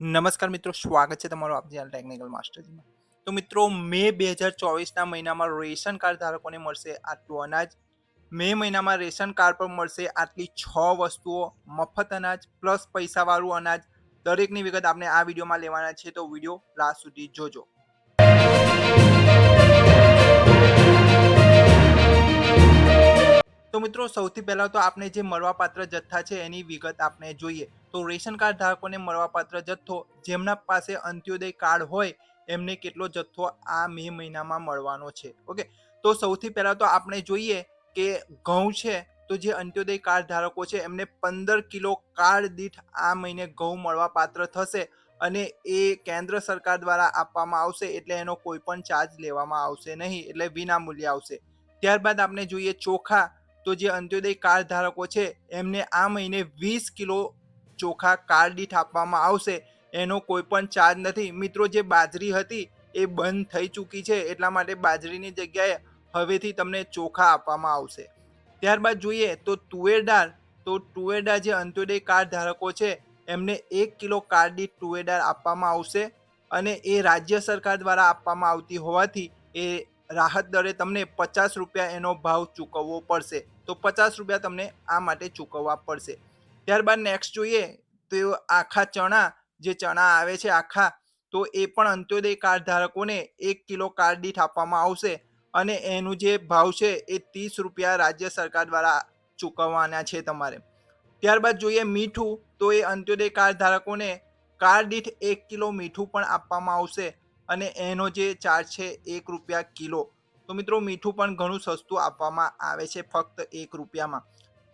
નમસ્કાર મિત્રો, સ્વાગત છે તમારું આપ આ ટેકનિકલ માસ્ટરમાં તો મિત્રો, મે બે હજાર ચોવીસના મહિનામાં રેશન કાર્ડ ધારકોને મળશે આટલું અનાજ. મે મહિનામાં રેશન કાર્ડ પર મળશે આટલી છ વસ્તુઓ, મફત અનાજ પ્લસ પૈસાવાળું અનાજ. દરેકની વિગત આપણે આ વિડીયોમાં લેવાના છે, તો વીડિયો લાસ્ટ સુધી જોજો. તો મિત્રો, સૌથી પહેલાં તો આપણે જે મળવાપાત્ર જથ્થા છે, એની વિગત આપણે જોઈએ. તો રેશન કાર્ડ ધારકોને મળવાપાત્ર જથ્થો જેમના પાસે અંત્યોદય કાર્ડ હોય, એમને કેટલો જથ્થો આ મે મહિનામાં મળવાનો છે? ઓકે, તો સૌથી પહેલાં તો આપણે જોઈએ કે ઘઉં છે તો જે અંત્યોદય કાર્ડ ધારકો છે, એમને પંદર કિલો કાર્ડ દીઠ આ મહિને ઘઉં મળવાપાત્ર થશે અને એ કેન્દ્ર સરકાર દ્વારા આપવામાં આવશે એટલે એનો કોઈ પણ ચાર્જ લેવામાં આવશે નહીં, એટલે વિનામૂલ્ય આવશે. ત્યારબાદ આપણે જોઈએ ચોખા તો જે અંત્યોદય કાર્ડ ધારકો છે, એમને આ મહિને વીસ કિલો ચોખા કાર્ડ આપવામાં આવશે. એનો કોઈ પણ ચાર્જ નથી. મિત્રો, જે બાજરી હતી એ બંધ થઈ ચૂકી છે. એટલા માટે બાજરીની જગ્યાએ હવેથી તમને ચોખા આપવામાં આવશે. ત્યારબાદ જોઈએ તો તુવેર દાળ. તો તુવેર જે અંત્યોદય કાર્ડ ધારકો છે, એમને એક કિલો કાર્ડ તુવેર આપવામાં આવશે અને એ રાજ્ય સરકાર દ્વારા આપવામાં આવતી હોવાથી એ રાહત દરે તમને પચાસ રૂપિયા એનો ભાવ ચૂકવવો પડશે. તો પચાસ રૂપિયા તમને આ માટે ચૂકવવા પડશે. ત્યારબાદ નેક્સ્ટ જોઈએ તો આખા ચણા, જે ચણા આવે છે આખા, તો એ પણ અંત્યોદય કાર્ડ ધારકોને એક કિલો કાર્ડ દીઠ આપવામાં આવશે. અને એનું જે ભાવ છે એ ત્રીસ રૂપિયા રાજ્ય સરકાર દ્વારા ચૂકવવાના છે તમારે. ત્યારબાદ જોઈએ મીઠું, તો એ અંત્યોદય કાર્ડ ધારકોને કાર્ડ દીઠ એક કિલો મીઠું પણ આપવામાં આવશે. અને એનો જે ચાર્જ છે એક રૂપિયા કિલો. તો મિત્રો મીઠું પણ ઘણું સસ્તું આપવામાં આવે છે, ફક્ત એક રૂપિયામાં.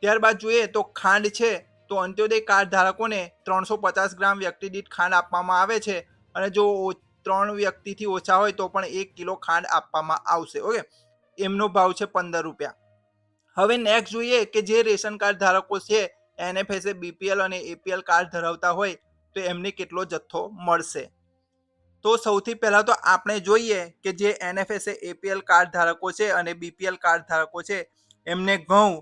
ત્યારબાદ જોઈએ તો ખાંડ છે તો અંત્યોદય કાર્ડ ધારકોને ત્રણસો પચાસ ગ્રામ વ્યક્તિ દીઠ ખાંડ આપવામાં આવે છે. અને જો ત્રણ વ્યક્તિથી ઓછા હોય તો પણ એક કિલો ખાંડ આપવામાં આવશે. ઓકે? એમનો ભાવ છે પંદર રૂપિયા. હવે નેક્સ્ટ જોઈએ કે જે રેશન કાર્ડ ધારકો છે, એનએફએસએ, બીપીએલ અને એપીએલ કાર્ડ ધરાવતા હોય, તો એમને કેટલો જથ્થો મળશે? તો સૌથી પહેલાં તો આપણે જોઈએ કે જે એનએફએસએ, એપીએલ કાર્ડ ધારકો છે અને બીપીએલ કાર્ડ ધારકો છે, એમને ઘઉં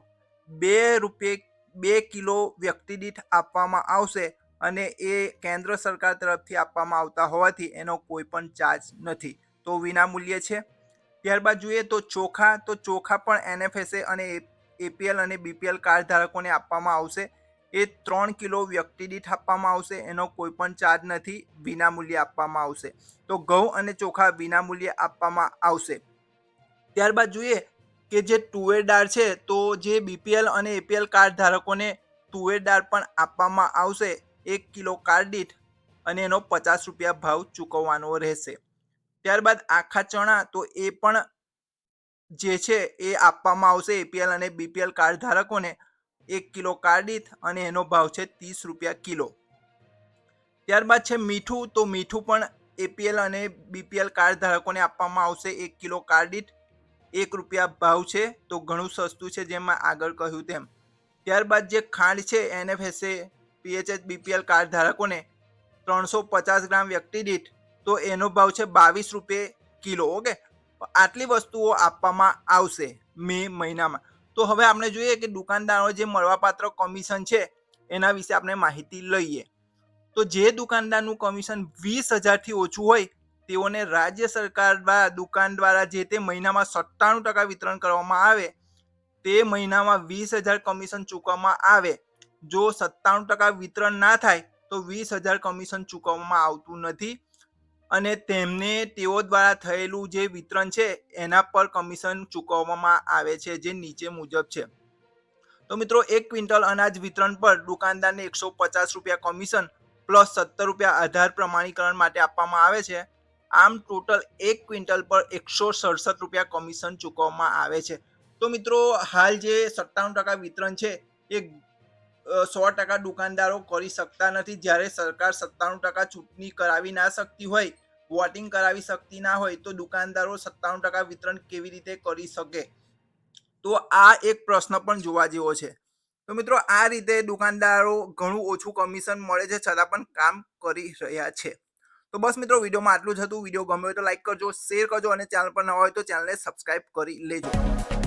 બે રૂપિયે બે કિલો વ્યક્તિ દીઠ આપવામાં આવશે અને એ કેન્દ્ર સરકાર તરફથી આપવામાં આવતા હોવાથી એનો કોઈ પણ ચાર્જ નથી. તો વિનામૂલ્યે છે. ત્યારબાદ જોઈએ તો ચોખા તો ચોખા પણ એનએફએસએ અને એપીએલ અને બીપીએલ કાર્ડ ધારકોને આપવામાં આવશે. એ ત્રણ કિલો વ્યક્તિ દીઠ આપવામાં આવશે, એનો કોઈ પણ ચાર્જ નથી, વિનામૂલ્યે આપવામાં આવશે. તો ઘઉં અને ચોખા વિનામૂલ્યે આપવામાં આવશે. ત્યારબાદ જોઈએ કે જે તુવેરદાર છે, તો જે બીપીએલ અને એપીએલ કાર્ડ ધારકોને તુવેરદાર પણ આપવામાં આવશે. એક કિલો કાર્ડ દીઠ અને એનો પચાસ રૂપિયા ભાવ ચૂકવવાનો રહેશે. ત્યારબાદ આખા ચણા, તો એ પણ જે છે, એ આપવામાં આવશે એપીએલ અને બીપીએલ કાર્ડ ધારકોને. એક કિલો કાર્ડિત અને એનો ભાવ છે ત્રીસ રૂપિયા કિલો. ત્યારબાદ છે મીઠું, તો મીઠું પણ એપીએલ અને બીપીએલ કાર્ડ ધારકોને આપવામાં આવશે એક કિલો કાર્ડિટ એક રૂપિયા ભાવ છે તો ઘણું સસ્તું છે જેમાં આગળ કહ્યું તેમ. ત્યારબાદ જે ખાંડ છે, એનએફએસએ, પીએચએચ, બીપીએલ કાર્ડ ધારકોને ત્રણસો પચાસ ગ્રામ વ્યક્તિ દીઠ, તો એનો ભાવ છે બાવીસ રૂપિયે કિલો, ઓકે? આટલી વસ્તુઓ આપવામાં આવશે મે મહિનામાં. તો હવે આપણે જોઈએ કે દુકાનદારો જે મળવાપાત્ર કમિશન છે, એના વિશે આપણે માહિતી લઈએ. તો જે દુકાનદારનું કમિશન વીસ હજારથી ઓછું હોય તેઓને રાજ્ય સરકાર દ્વારા, દુકાન દ્વારા જે તે મહિનામાં સત્તાણું ટકા વિતરણ કરવામાં આવે, તે મહિનામાં વીસ હજાર કમિશન ચૂકવવામાં આવે. જો સત્તાણું ટકા વિતરણ ના થાય, તો વીસ હજાર કમિશન ચૂકવવામાં આવતું નથી. અને તેમને, તેઓ દ્વારા થયેલું જે વિતરણ છે, એના પર કમિશન ચૂકવવામાં આવે છે, જે નીચે મુજબ છે. તો મિત્રો, એક ક્વિન્ટલ અનાજ વિતરણ પર દુકાનદારને એકસો પચાસ રૂપિયા કમિશન, પ્લસ સત્તર રૂપિયા આધાર પ્રમાણીકરણ માટે આપવામાં આવે છે. આમ ટોટલ એક ક્વિન્ટલ પર એકસો સડસઠ રૂપિયા કમિશન ચૂકવવામાં આવે છે. તો મિત્રો, હાલ જે સત્તાણું ટકા વિતરણ છે, એ સો ટકા દુકાનદારો કરી શકતા નથી. જ્યારે સરકાર સત્તાણું ટકા ચૂંટણી કરાવી ના શકતી હોય, વોટિંગ કરાવી શકતી ના હોય, તો દુકાનદારો સત્તાણું ટકા વિતરણ કેવી રીતે કરી શકે? તો આ એક પ્રશ્ન પણ જોવા જેવો છે. તો મિત્રો, આ રીતે દુકાનદારો ઘણું ઓછું કમિશન મળે છે, છતાં પણ કામ કરી રહ્યા છે. તો બસ મિત્રો, વિડીયોમાં આટલું જ હતું. વીડિયો ગમ્યો તો લાઈક કરજો શેર કરજો અને ચેનલ પર ન હોય તો ચેનલને સબસ્ક્રાઈબ કરી લેજો.